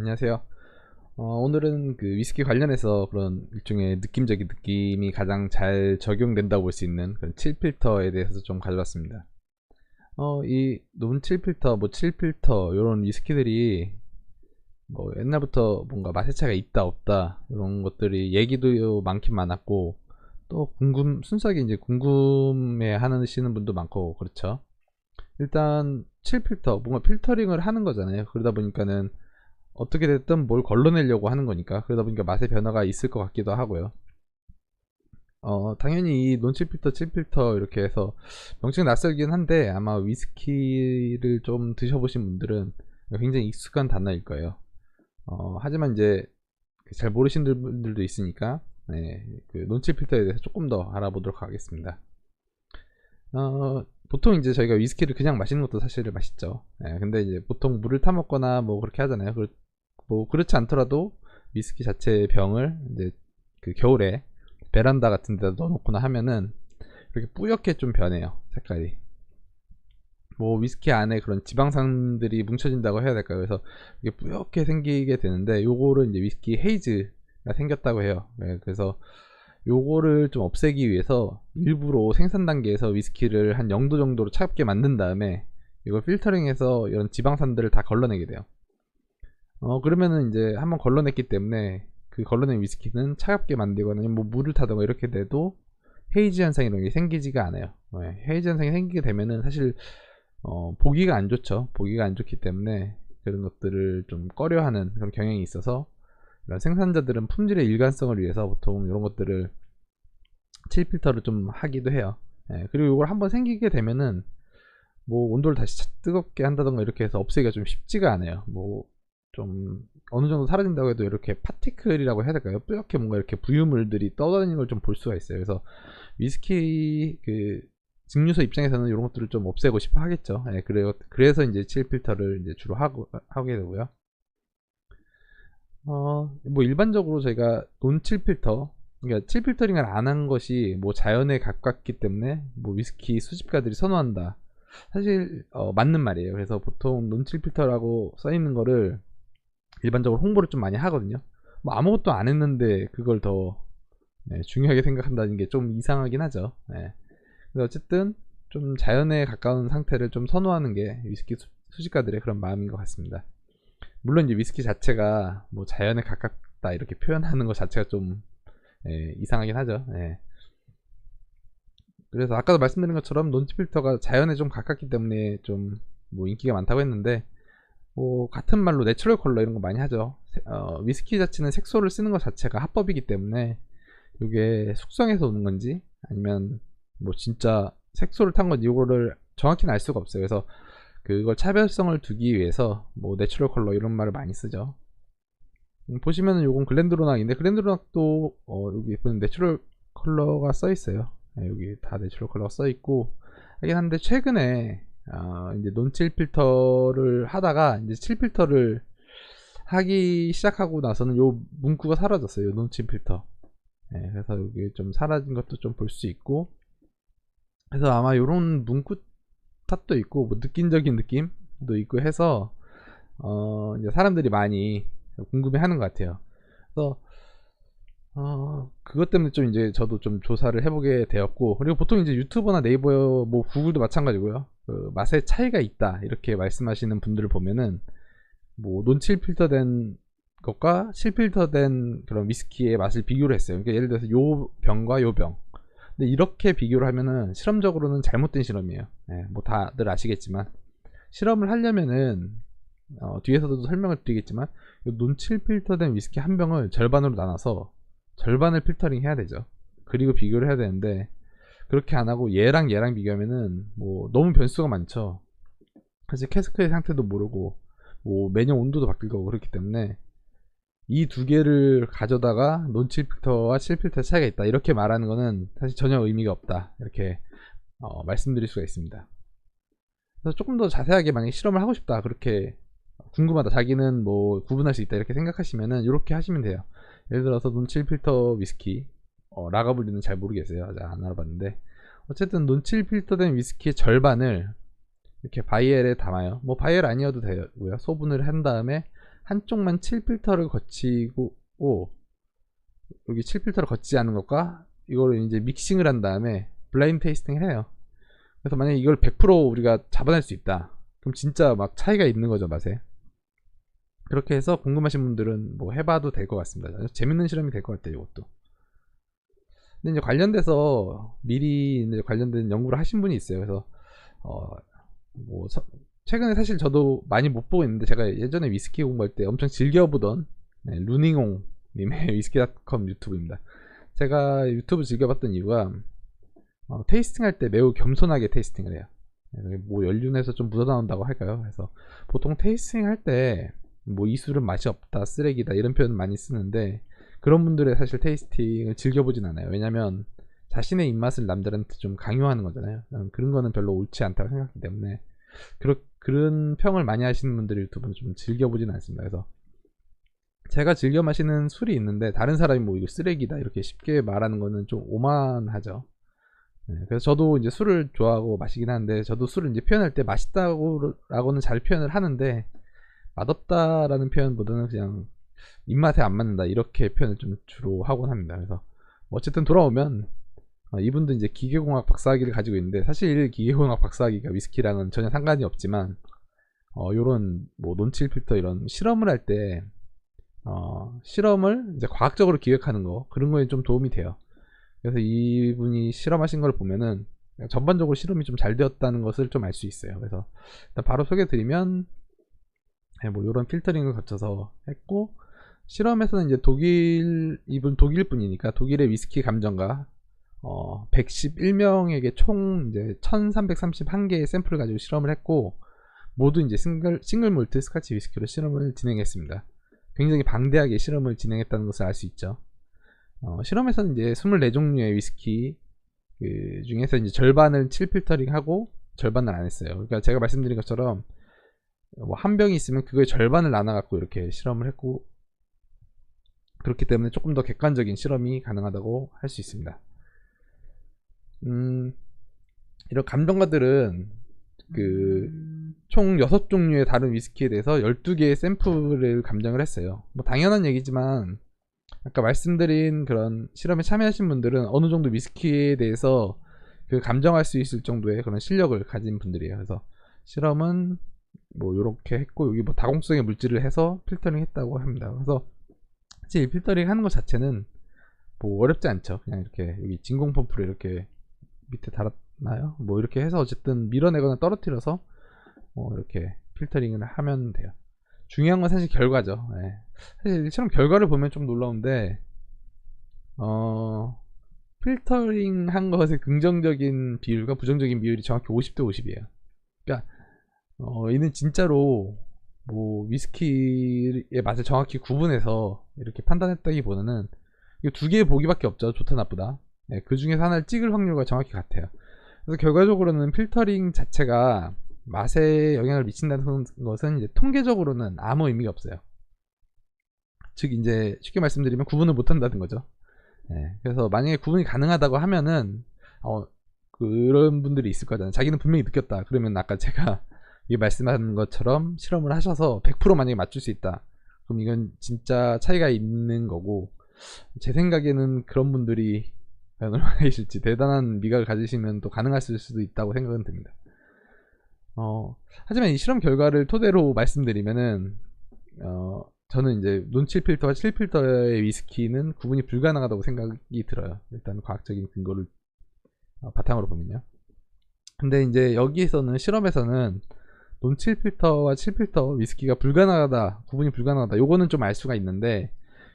안녕하세요. 어, 오늘은 그 위스키 관련해서 그런 일종의 느낌적인 느낌이 가장 잘 적용된다고 볼 수 있는 그런 7필터에 대해서 좀 가져왔습니다. 어, 이 논 7필터, 뭐 7필터 이런 위스키들이 뭐 옛날부터 뭔가 맛의 차이가 있다 없다 이런 것들이 얘기도 많긴 많았고 또 궁금 순수하게 이제 궁금해 하시는 분도 많고 그렇죠. 일단 7필터 뭔가 필터링을 하는 거잖아요. 그러다 보니까는 어떻게 됐든 뭘 걸러내려고 하는 거니까 그러다 보니까 맛의 변화가 있을 것 같기도 하고요. 어, 당연히 이 논칠필터, 칠필터 이렇게 해서 명칭 낯설긴 한데 아마 위스키를 좀 드셔보신 분들은 굉장히 익숙한 단어일 거예요. 어, 하지만 이제 잘 모르시는 분들도 있으니까 네, 그 논칠 필터에 대해서 조금 더 알아보도록 하겠습니다. 어, 보통 이제 저희가 위스키를 그냥 마시는 것도 사실 맛있죠. 예, 근데 이제 보통 물을 타 먹거나 뭐 그렇게 하잖아요. 그, 뭐 그렇지 않더라도 위스키 자체의 병을 이제 그 겨울에 베란다 같은 데다 넣어놓거나 하면은 이렇게 뿌옇게 좀 변해요. 색깔이. 뭐 위스키 안에 그런 지방산들이 뭉쳐진다고 해야 될까요? 그래서 이게 뿌옇게 생기게 되는데 요거를 이제 위스키 헤이즈가 생겼다고 해요. 예, 그래서 요거를 좀 없애기 위해서 일부러 생산 단계에서 위스키를 한 0도 정도로 차갑게 만든 다음에 이걸 필터링해서 이런 지방산들을 다 걸러내게 돼요. 어 그러면은 이제 한번 걸러냈기 때문에 그 걸러낸 위스키는 차갑게 만들거나 뭐 물을 타던가 이렇게 돼도 헤이즈 현상 이런 게 생기지가 않아요. 네, 헤이즈 현상이 생기게 되면은 사실 어, 보기가 안 좋죠. 보기가 안 좋기 때문에 그런 것들을 좀 꺼려하는 그런 경향이 있어서 이런 생산자들은 품질의 일관성을 위해서 보통 이런 것들을 7필터를 좀 하기도 해요. 예, 그리고 이걸 한번 생기게 되면은 뭐 온도를 다시 뜨겁게 한다던가 이렇게 해서 없애기가 좀 쉽지가 않아요. 뭐 좀 어느 정도 사라진다고 해도 이렇게 파티클이라고 해야 될까요? 뿌옇게 뭔가 이렇게 부유물들이 떠다니는 걸 좀 볼 수가 있어요. 그래서 위스키 그 증류소 입장에서는 이런 것들을 좀 없애고 싶어 하겠죠. 예, 그래요. 그래서 이제 7필터를 이제 주로 하고 하게 되고요. 어, 뭐 일반적으로 저희가 논 7필터 그러니까 7필터링을 안 한 것이 뭐 자연에 가깝기 때문에 뭐 위스키 수집가들이 선호한다. 사실 어, 맞는 말이에요. 그래서 보통 논 7필터라고 써 있는 거를 일반적으로 홍보를 좀 많이 하거든요. 뭐 아무것도 안 했는데 그걸 더 네, 중요하게 생각한다는 게 좀 이상하긴 하죠. 네. 근데 어쨌든 좀 자연에 가까운 상태를 좀 선호하는 게 위스키 수, 수집가들의 그런 마음인 것 같습니다. 물론 이제 위스키 자체가 뭐 자연에 가깝다 이렇게 표현하는 것 자체가 좀 예, 이상하긴 하죠. 예. 그래서 아까도 말씀드린 것처럼 논치 필터가 자연에 좀 가깝기 때문에 좀 뭐 인기가 많다고 했는데 뭐 같은 말로 내추럴 컬러 이런 거 많이 하죠. 어, 위스키 자체는 색소를 쓰는 것 자체가 합법이기 때문에 이게 숙성해서 오는 건지 아니면 뭐 진짜 색소를 탄 건지 이거를 정확히는 알 수가 없어요. 그래서 그걸 차별성을 두기 위해서 뭐 내추럴 컬러 이런 말을 많이 쓰죠. 음, 보시면은 요건 글렌드로낙인데 글렌드로낙도 어, 여기 보면 내추럴 컬러가 써 있어요. 네, 여기 다 내추럴 컬러가 써 있고 하긴 한데 최근에 어, 이제 논칠 필터를 하다가 이제 7필터를 하기 시작하고 나서는 요 문구가 사라졌어요. 논칠 필터. 네, 그래서 여기 좀 사라진 것도 좀 볼 수 있고 그래서 아마 요런 문구 탓도 있고 뭐 느낀적인 느낌도 있고 해서 어 이제 사람들이 많이 궁금해하는 것 같아요. 그래서 어 그것 때문에 좀 이제 저도 좀 조사를 해보게 되었고 그리고 보통 이제 유튜버나 네이버 뭐 구글도 마찬가지고요. 그 맛의 차이가 있다 이렇게 말씀하시는 분들을 보면은 뭐 논칠 필터된 것과 실필터된 그런 위스키의 맛을 비교를 했어요. 그러니까 예를 들어서 요 병과 요 병. 근데 이렇게 비교를 하면은 실험적으로는 잘못된 실험이에요. 네, 뭐 다들 아시겠지만 실험을 하려면은 어, 뒤에서도 설명을 드리겠지만 논칠 필터된 위스키 한 병을 절반으로 나눠서 절반을 필터링 해야 되죠. 그리고 비교를 해야 되는데 그렇게 안 하고 얘랑 얘랑 비교하면은 뭐 너무 변수가 많죠. 사실 캐스크의 상태도 모르고 뭐 매년 온도도 바뀔 거고 그렇기 때문에 이 두 개를 가져다가 논칠 필터와 실 필터 차이가 있다 이렇게 말하는 거는 사실 전혀 의미가 없다 이렇게 어, 말씀드릴 수가 있습니다. 그래서 조금 더 자세하게 만약 실험을 하고 싶다 그렇게 궁금하다 자기는 뭐 구분할 수 있다 이렇게 생각하시면은 이렇게 하시면 돼요. 예를 들어서 논칠 필터 위스키 어, 라가블리는 잘 모르겠어요. 아직 안 알아봤는데 어쨌든 논칠 필터된 위스키의 절반을 이렇게 바이엘에 담아요. 뭐 바이엘 아니어도 되고요. 소분을 한 다음에 한쪽만 7필터를 거치고 오, 여기 7필터를 거치지 않은 것과 이거를 이제 믹싱을 한 다음에 블라인드 테이스팅을 해요. 그래서 만약에 이걸 100% 우리가 잡아낼 수 있다. 그럼 진짜 막 차이가 있는 거죠, 맛에. 그렇게 해서 궁금하신 분들은 뭐 해봐도 될 것 같습니다. 재밌는 실험이 될 것 같아요, 이것도. 근데 이제 관련돼서 미리 이제 관련된 연구를 하신 분이 있어요. 그래서 어, 뭐 서- 최근에 사실 저도 많이 못 보고 있는데 제가 예전에 위스키 공부할 때 엄청 즐겨보던 네, 루닝홍 님의 위스키닷컴 유튜브입니다. 제가 유튜브 즐겨봤던 이유가 어, 테이스팅 할 때 매우 겸손하게 테이스팅을 해요. 네, 뭐 연륜에서 좀 묻어나온다고 할까요? 그래서 보통 테이스팅 할 때 뭐 이 술은 맛이 없다, 쓰레기다 이런 표현 많이 쓰는데 그런 분들의 사실 테이스팅을 즐겨보진 않아요. 왜냐면 자신의 입맛을 남들한테 좀 강요하는 거잖아요. 난 그런 거는 별로 옳지 않다고 생각하기 때문에 그런 그런 평을 많이 하시는 분들 유튜브는 좀 즐겨보진 않습니다. 그래서 제가 즐겨 마시는 술이 있는데 다른 사람이 뭐 이거 쓰레기다 이렇게 쉽게 말하는 거는 좀 오만하죠. 네, 그래서 저도 이제 술을 좋아하고 마시긴 하는데 저도 술을 이제 표현할 때 맛있다고라고는 잘 표현을 하는데 맛없다라는 표현보다는 그냥 입맛에 안 맞는다 이렇게 표현을 좀 주로 하곤 합니다. 그래서 뭐 어쨌든 돌아오면 어, 이분도 이제 기계공학 박사학위를 가지고 있는데 사실 기계공학 박사학위가 위스키랑은 전혀 상관이 없지만 어 요런 뭐 논칠 필터 이런 실험을 할 때 어, 실험을 이제 과학적으로 기획하는 거 그런 거에 좀 도움이 돼요. 그래서 이분이 실험하신 걸 보면은 전반적으로 실험이 좀 잘 되었다는 것을 좀 알 수 있어요. 그래서 바로 소개드리면 네, 뭐 이런 필터링을 거쳐서 했고 실험에서는 이제 독일 이분 독일 분이니까 독일의 위스키 감정가 어 111명에게 총 이제 1331개의 샘플을 가지고 실험을 했고 모두 이제 싱글 싱글 몰트 스카치 위스키로 실험을 진행했습니다. 굉장히 방대하게 실험을 진행했다는 것을 알 수 있죠. 어, 실험에서는 이제 24종류의 위스키 그 중에서 이제 절반을 7필터링 하고 절반을 안 했어요. 그러니까 제가 말씀드린 것처럼 뭐 한 병이 있으면 그거의 절반을 나눠 갖고 이렇게 실험을 했고 그렇기 때문에 조금 더 객관적인 실험이 가능하다고 할 수 있습니다. 음, 이런 감정가들은 그총 6종류의 다른 위스키에 대해서 12개의 샘플을 감정을 했어요. 뭐 당연한 얘기지만 아까 말씀드린 그런 실험에 참여하신 분들은 어느 정도 위스키에 대해서 그 감정할 수 있을 정도의 그런 실력을 가진 분들이에요. 그래서 실험은 뭐 이렇게 했고 여기 뭐 다공성의 물질을 해서 필터링 했다고 합니다. 그래서 사실 이 필터링 하는 것 자체는 뭐 어렵지 않죠. 그냥 이렇게 여기 진공 펌프를 이렇게 밑에 달았나요? 뭐 이렇게 해서 어쨌든 밀어내거나 떨어뜨려서 뭐 이렇게 필터링을 하면 돼요. 중요한 건 사실 결과죠. 예. 사실 실험 결과를 보면 좀 놀라운데 어 필터링 한 것의 긍정적인 비율과 부정적인 비율이 정확히 50대 50이에요. 그러니까 어 이는 진짜로 뭐 위스키의 맛을 정확히 구분해서 이렇게 판단했다기보다는 이거 두 개의 보기밖에 없죠. 좋다 나쁘다. 네, 그 중에서 하나를 찍을 확률과 정확히 같아요. 그래서 결과적으로는 필터링 자체가 맛에 영향을 미친다는 것은 이제 통계적으로는 아무 의미가 없어요. 즉 이제 쉽게 말씀드리면 구분을 못한다는 거죠. 네, 그래서 만약에 구분이 가능하다고 하면은 어, 그런 분들이 있을 거잖아요. 자기는 분명히 느꼈다. 그러면 아까 제가 이 말씀하신 것처럼 실험을 하셔서 100% 만약에 맞출 수 있다. 그럼 이건 진짜 차이가 있는 거고 제 생각에는 그런 분들이 얼마나 계실지 대단한 미각을 가지시면 또 가능하실 수도 있다고 생각은 듭니다. 어, 하지만 이 실험 결과를 토대로 말씀드리면은 어, 저는 이제 논 7 필터와 7 필터의 위스키는 구분이 불가능하다고 생각이 들어요. 일단 과학적인 근거를 어, 바탕으로 보면요. 근데 이제 여기에서는 실험에서는 논 7필터와 7필터 위스키가 불가능하다, 구분이 불가능하다. 요거는 좀 알 수가 있는데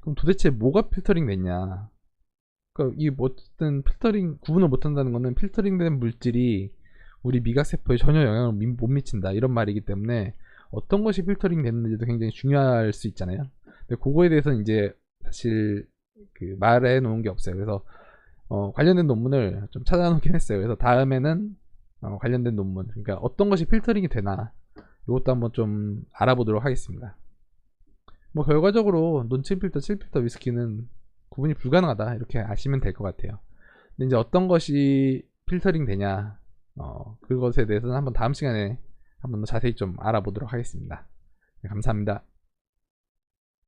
그럼 도대체 뭐가 필터링 됐냐? 그러니까 이 어쨌든 필터링 구분을 못한다는 거는 필터링된 물질이 우리 미각 세포에 전혀 영향을 미- 못 미친다 이런 말이기 때문에 어떤 것이 필터링 됐는지도 굉장히 중요할 수 있잖아요. 근데 그거에 대해서는 이제 사실 그 말해 놓은 게 없어요. 그래서 어, 관련된 논문을 좀 찾아놓긴 했어요. 그래서 다음에는 어, 관련된 논문, 그러니까 어떤 것이 필터링이 되나 이것도 한번 좀 알아보도록 하겠습니다. 뭐 결과적으로 논 7필터, 7필터 위스키는 구분이 불가능하다 이렇게 아시면 될 것 같아요. 근데 이제 어떤 것이 필터링 되냐, 어, 그것에 대해서는 한번 다음 시간에 한번 더 자세히 좀 알아보도록 하겠습니다. 네, 감사합니다.